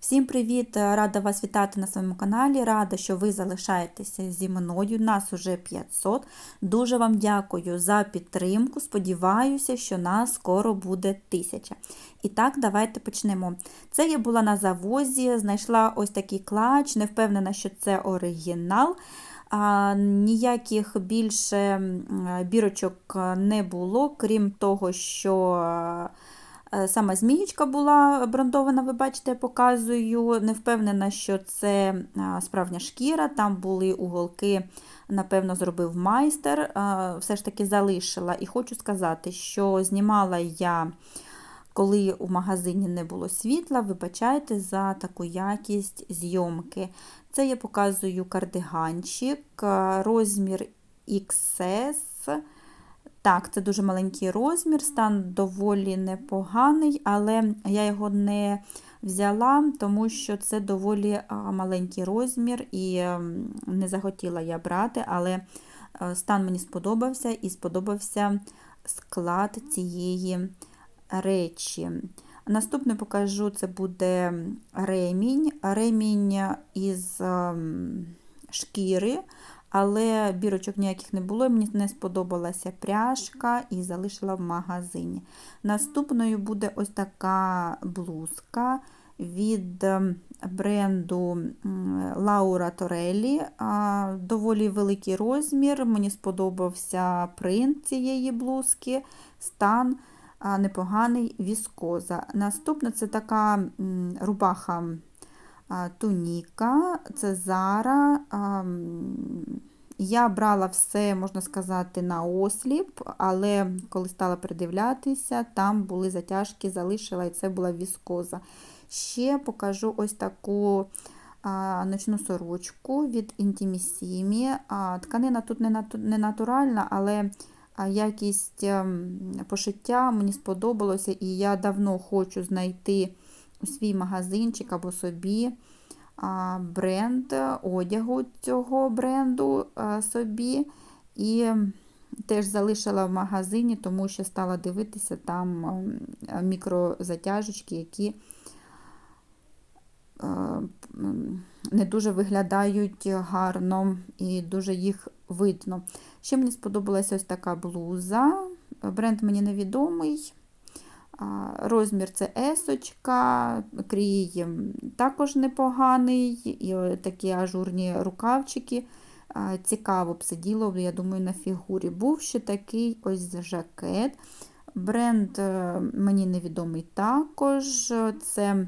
Всім привіт! Рада вас вітати на своєму каналі. Рада, що ви залишаєтеся зі мною. Нас уже 500. Дуже вам дякую за підтримку. Сподіваюся, що нас скоро буде 1000. І так, давайте почнемо. Це я була на завозі, знайшла ось такий клач, не впевнена, що це оригінал. А, Ніяких більше бірочок не було, крім того, що. Е, Сама змієчка була брендована, ви бачите, я показую. Не впевнена, що це а, справжня шкіра, там були уголки, напевно, зробив майстер. Все ж таки залишила. І хочу сказати, що знімала я, коли у магазині не було світла, вибачайте за таку якість зйомки. Це я показую кардиганчик, розмір XS. Так, це дуже маленький розмір, стан доволі непоганий, але я його не взяла, тому що це доволі маленький розмір і ем, не захотіла я брати, але е, стан мені сподобався і сподобався склад цієї речі. Наступне покажу, це буде ремінь. Ремінь із ем, шкіри але бірочок ніяких не було, мені не сподобалася пряжка і залишила в магазині. Наступною буде ось така блузка від ем, бренду Laura Torelli. Доволі великий розмір. Мені сподобався принт цієї блузки, стан непоганий віскоза. Наступна це така рубаха туніка, це Зара. Я брала все, можна сказати, на осліп, але коли стала придивлятися, там були затяжки, залишила, і це була віскоза. Ще покажу ось таку ночну сорочку від Intimissimi. Тканина тут не натуральна, але якість ем, пошиття мені сподобалося, і я давно хочу знайти свій магазинчик або собі бренд одягу цього бренду собі. І теж залишила в магазині, тому що стала дивитися там мікрозатяжечки, які не дуже виглядають гарно і дуже їх видно. Ще мені сподобалася ось така блуза. Бренд мені невідомий. Розмір це есочка, крій також непоганий, і такі ажурні рукавчики. Цікаво б сиділо, я думаю, на фігурі. Був ще такий ось жакет. Бренд е, мені невідомий також. Це,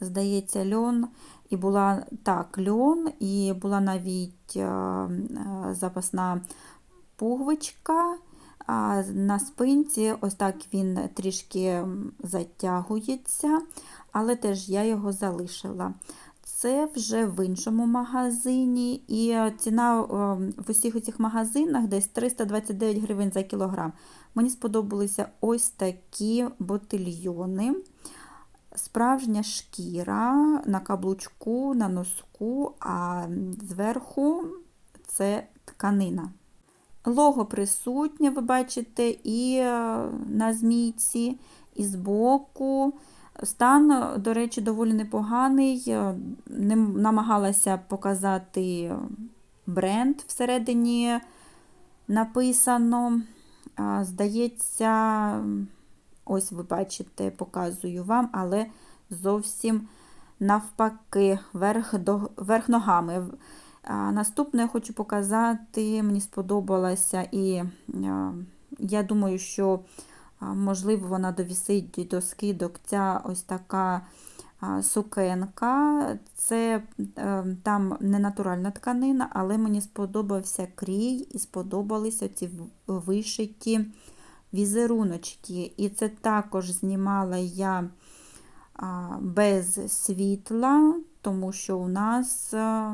здається, льон. І була так, льон, і була навіть е, запасна пуговичка. А на спинці ось так він трішки затягується, але теж я його залишила. Це вже в іншому магазині, і ціна в усіх цих магазинах десь 329 гривень за кілограм. Мені сподобалися ось такі ботильйони. Справжня шкіра на каблучку, на носку, а зверху це тканина. Лого присутнє, ви бачите, і е, на змійці, і збоку. Стан, до речі, доволі непоганий. Е, намагалася показати бренд всередині написано. Здається, ось ви бачите, показую вам, але зовсім навпаки, верх, до, верх ногами. Наступне я хочу показати, мені сподобалася, і я думаю, що, можливо, вона довісить до скидок ця ось така сукенка. Це е, там не натуральна тканина, але мені сподобався крій і сподобалися ці вишиті візеруночки. І це також знімала я без світла тому що у нас е,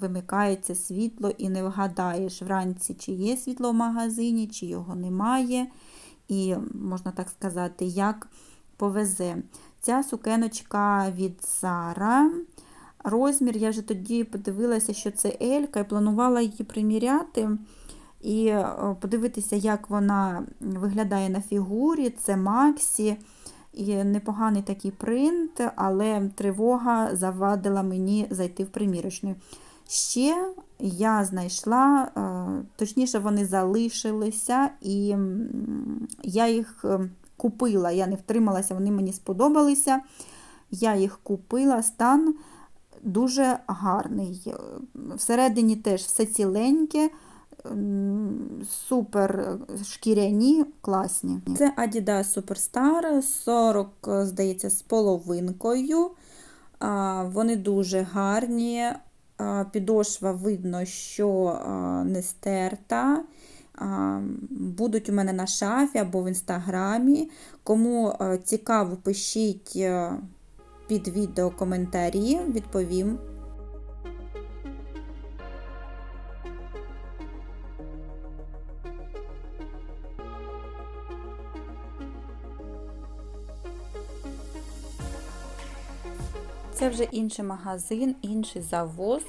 вимикається світло і не вгадаєш вранці, чи є світло в магазині, чи його немає. І, можна так сказати, як повезе. Ця сукеночка від Зара. Розмір, я вже тоді подивилася, що це Елька, і планувала її приміряти. І е, подивитися, як вона виглядає на фігурі, це Максі. І непоганий такий принт, але тривога завадила мені зайти в примірочну. Ще я знайшла, е, точніше, вони залишилися, і я їх е, купила, я не втрималася, вони мені сподобалися. Я їх купила, стан дуже гарний. Всередині теж все ціленьке, супер шкіряні, класні. Це Adidas Superstar 40, здається, з половинкою. Вони дуже гарні. Підошва видно, що не стерта. Будуть у мене на шафі або в інстаграмі. Кому цікаво, пишіть під відео коментарі, відповім. Це вже інший магазин, інший завоз.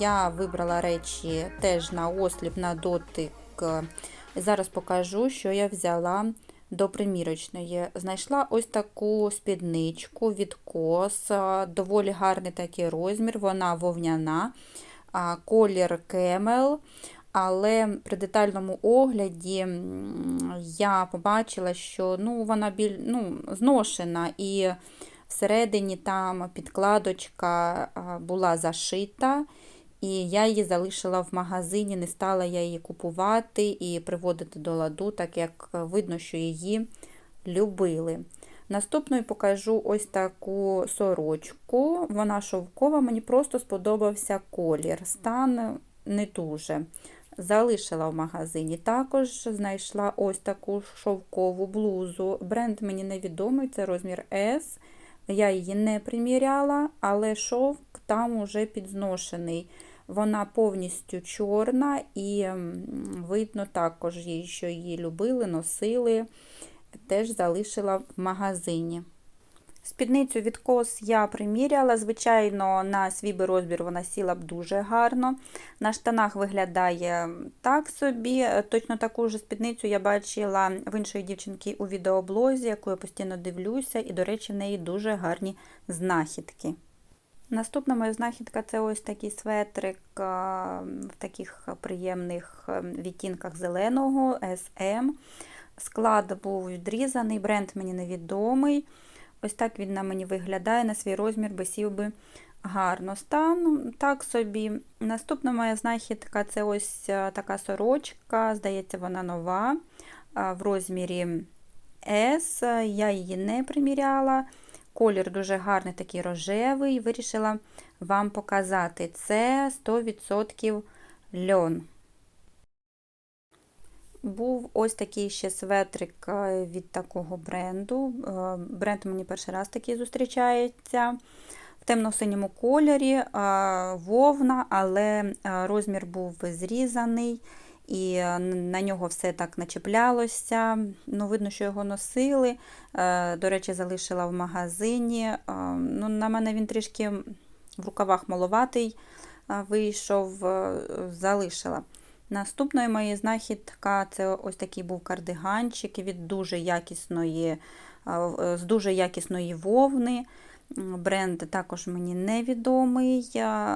Я вибрала речі теж на осліп, на дотик. Зараз покажу, що я взяла до примірочної. Знайшла ось таку спідничку від кос, доволі гарний такий розмір, вона вовняна, колір кемел. Але при детальному огляді я побачила, що ну, вона біль, ну, зношена і всередині там підкладочка була зашита, і я її залишила в магазині, не стала я її купувати і приводити до ладу, так як видно, що її любили. Наступною покажу ось таку сорочку. Вона шовкова, мені просто сподобався колір. Стан не дуже. Залишила в магазині. Також знайшла ось таку шовкову блузу. Бренд мені невідомий, це розмір S. Я її не приміряла, але шовк там уже підзношений. Вона повністю чорна і видно також, її, що її любили, носили, теж залишила в магазині. Спідницю від кос я приміряла. Звичайно, на свій би розбір вона сіла б дуже гарно. На штанах виглядає так собі. Точно таку ж спідницю я бачила в іншої дівчинки у відеоблозі, яку я постійно дивлюся, і, до речі, в неї дуже гарні знахідки. Наступна моя знахідка це ось такий светрик в таких приємних відтінках зеленого SM. Склад був відрізаний, бренд мені невідомий. Ось так він на мені виглядає, на свій розмір би сів би гарно. Стан так собі. Наступна моя знахідка це ось така сорочка, здається, вона нова в розмірі S. Я її не приміряла. Колір дуже гарний, такий рожевий. Вирішила вам показати. Це 100% льон. Був ось такий ще светрик від такого бренду. Бренд мені перший раз такий зустрічається. В темно-синьому кольорі вовна, але розмір був зрізаний, і на нього все так начеплялося. Ну, Видно, що його носили. До речі, залишила в магазині. Ну, На мене він трішки в рукавах маловатий вийшов, залишила. Наступною моєю знахідка це ось такий був кардиганчик від дуже якісної, з дуже якісної вовни. Бренд також мені невідомий,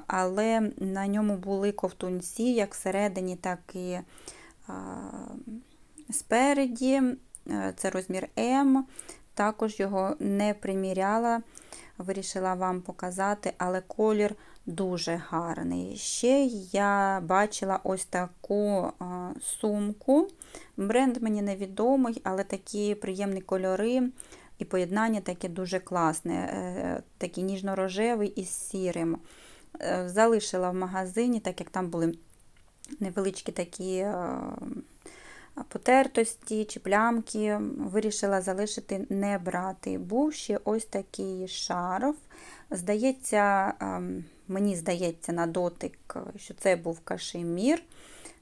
але на ньому були ковтунці, як всередині, так і спереді. Це розмір М. Також його не приміряла, вирішила вам показати, але колір дуже гарний. Ще я бачила ось таку сумку. Бренд мені невідомий, але такі приємні кольори і поєднання таке дуже класне, е, такий ніжно-рожевий із сірим. Е, залишила в магазині, так як там були невеличкі такі потертості чи плямки, вирішила залишити не брати. Був ще ось такий шарф. Здається, ем, мені здається, на дотик, що це був кашемір.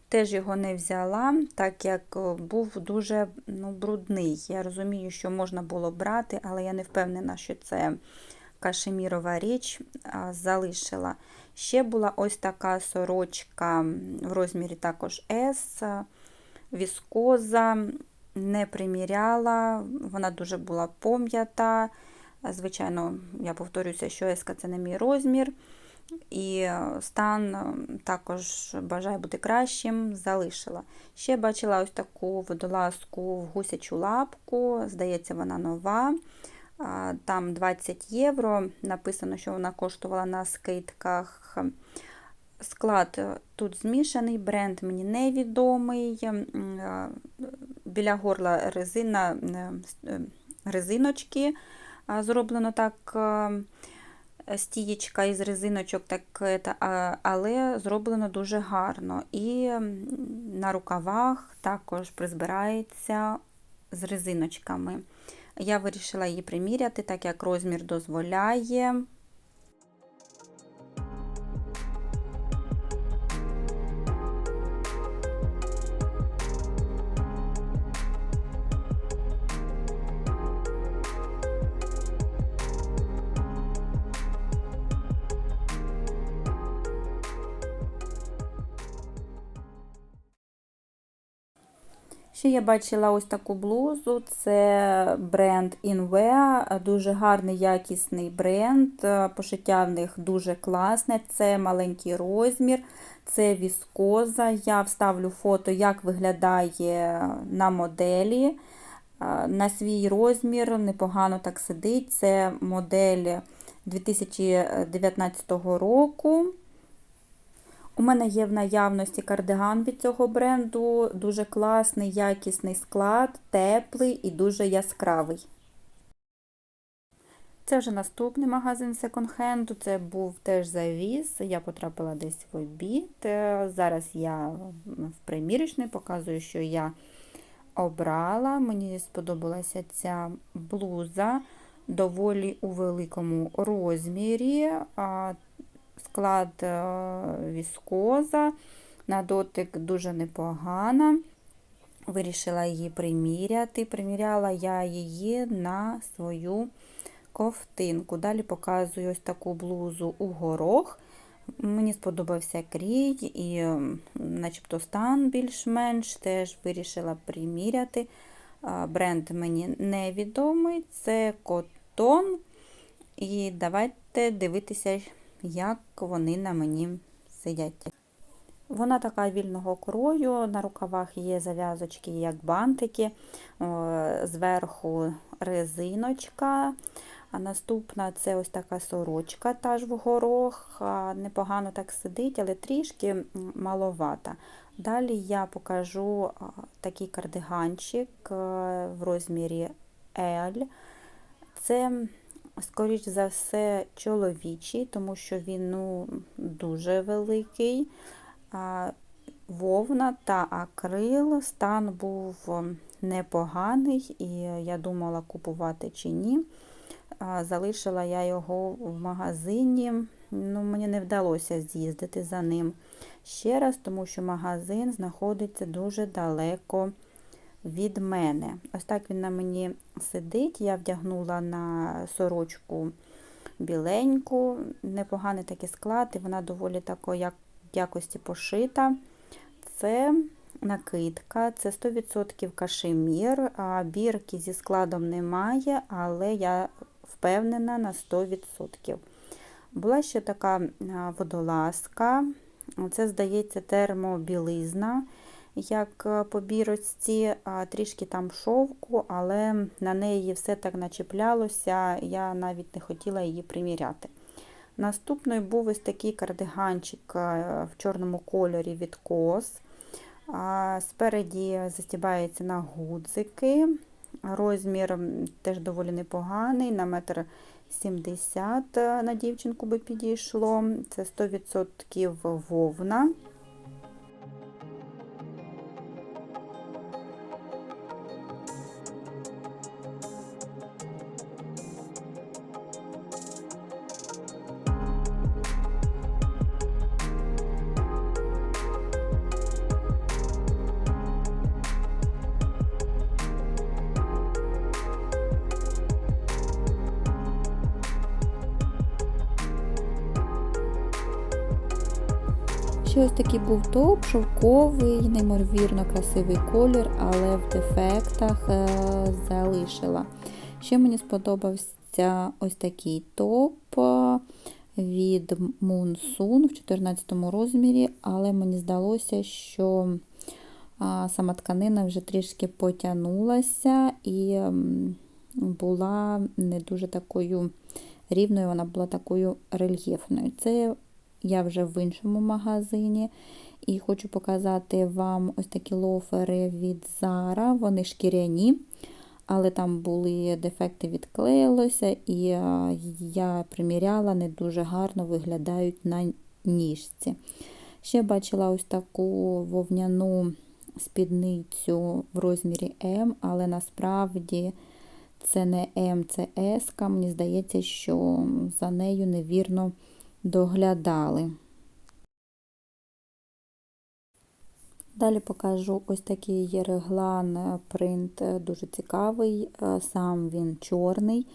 Теж його не взяла, так як е, був дуже ну, брудний. Я розумію, що можна було брати, але я не впевнена, що це кашемірова річ залишила. Ще була ось така сорочка в розмірі також S, віскоза. не приміряла, вона дуже була пом'ята. Звичайно, я повторюся, що еска це не мій розмір. І стан е, також бажаю бути кращим, залишила. Ще бачила ось таку водолазку в гусячу лапку, здається, вона нова. Там 20 євро. Написано, що вона коштувала на скидках. Склад е, тут змішаний, бренд мені невідомий. Е, Біля горла резина, е, резиночки зроблено так. стієчка із резиночок, так, але зроблено дуже гарно. І на рукавах також призбирається з резиночками. Я вирішила її приміряти, так як розмір дозволяє. Ще я бачила ось таку блузу, це бренд Inwear, дуже гарний якісний бренд. Пошиття в них дуже класне, це маленький розмір, це віскоза. Я вставлю фото, як виглядає на моделі. На свій розмір непогано так сидить. Це модель 2019 року. У мене є в наявності кардиган від цього бренду, дуже класний, якісний склад, теплий і дуже яскравий. Це вже наступний магазин секонд-хенду, це був теж завіз, я потрапила десь в обід. Е, Зараз я в примірочний показую, що я обрала. Мені сподобалася ця блуза доволі у великому розмірі склад е, віскоза, на дотик дуже непогана. Вирішила її приміряти. Приміряла я її на свою ковтинку. Далі показую ось таку блузу у горох. Мені сподобався крій і начебто стан більш-менш теж вирішила приміряти. Бренд мені невідомий, це котон. І давайте дивитися, як вони на мені сидять. Вона така вільного крою, на рукавах є зав'язочки, як бантики, зверху резиночка. А наступна це ось така сорочка, та ж в горох. Непогано так сидить, але трішки маловата. Далі я покажу такий кардиганчик в розмірі L. Це скоріш за все, чоловічий, тому що він ну, дуже великий. Вовна та акрил. Стан був непоганий, і я думала, купувати чи ні. Залишила я його в магазині. Ну, Мені не вдалося з'їздити за ним ще раз, тому що магазин знаходиться дуже далеко від мене. Ось так він на мені сидить. Я вдягнула на сорочку біленьку, непоганий такий склад, і вона доволі такої як, якості пошита. Це накидка, це 100% кашемір, а бірки зі складом немає, але я впевнена на 100%. Була ще така водолазка, це, здається, термобілизна як е, по бірочці, трішки там шовку, але на неї все так начеплялося, я навіть не хотіла її приміряти. Наступною був ось такий кардиганчик е, в чорному кольорі від кос. Спереді застібається на гудзики. Розмір теж доволі непоганий, на метр 70 е, на дівчинку би підійшло. Це 100% вовна. Ще ось такий був топ, шовковий, неймовірно красивий колір, але в дефектах е, залишила. Ще мені сподобався ось такий топ е, від Moonsun в 14 розмірі, але мені здалося, що сама тканина вже трішки потягнулася і була не дуже такою рівною, вона була такою рельєфною. Це я вже в іншому магазині. І хочу показати вам ось такі лофери від Zara. Вони шкіряні, але там були дефекти відклеїлося, і я приміряла, не дуже гарно виглядають на ніжці. Ще бачила ось таку вовняну спідницю в розмірі М, але насправді це не М, це С. Мені здається, що за нею невірно доглядали. Далі покажу ось такий реглан принт, дуже цікавий, сам він чорний.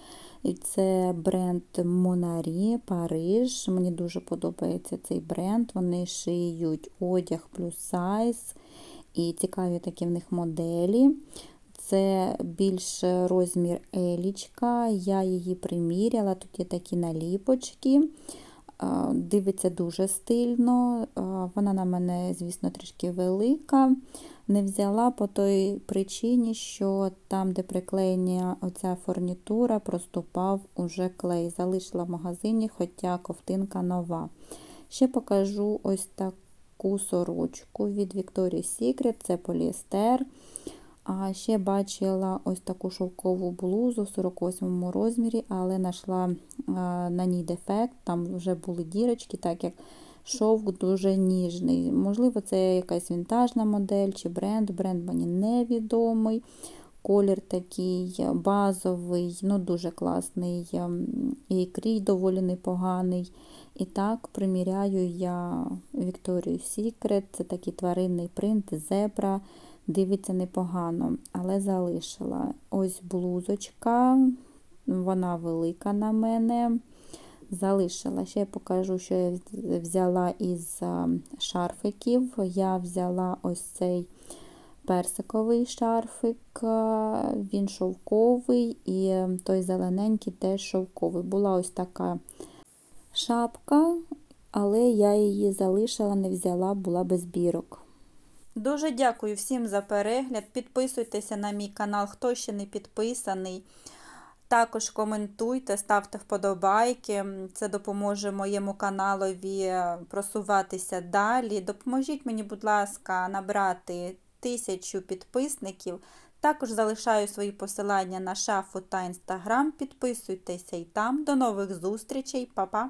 І це бренд Монарі Париж. Мені дуже подобається цей бренд. Вони шиють одяг плюс сайз. І цікаві такі в них моделі. Це більш розмір елічка. Я її приміряла. Тут є такі наліпочки. Дивиться дуже стильно. Вона на мене, звісно, трішки велика. Не взяла по той причині, що там, де приклеєна оця фурнітура, проступав уже клей. Залишила в магазині, хоча ковтинка нова. Ще покажу ось таку сорочку від Victoria's Secret, це поліестер. А ще бачила ось таку шовкову блузу в 48 розмірі, але знайшла на ній дефект, там вже були дірочки, так як шовк дуже ніжний. Можливо, це якась вінтажна модель чи бренд. Бренд мені невідомий. Колір такий базовий, ну дуже класний, і крій доволі непоганий. І так приміряю я Victoria's Secret, це такий тваринний принт, зебра. Дивиться непогано, але залишила. Ось блузочка, вона велика на мене. Залишила. Ще я покажу, що я взяла із шарфиків. Я взяла ось цей персиковий шарфик, він шовковий, і той зелененький теж шовковий. Була ось така шапка, але я її залишила, не взяла, була без бірок. Дуже дякую всім за перегляд. Підписуйтеся на мій канал, хто ще не підписаний. Також коментуйте, ставте вподобайки. Це допоможе моєму каналові просуватися далі. Допоможіть мені, будь ласка, набрати тисячу підписників. Також залишаю свої посилання на шафу та інстаграм. Підписуйтеся і там. До нових зустрічей, Па-па!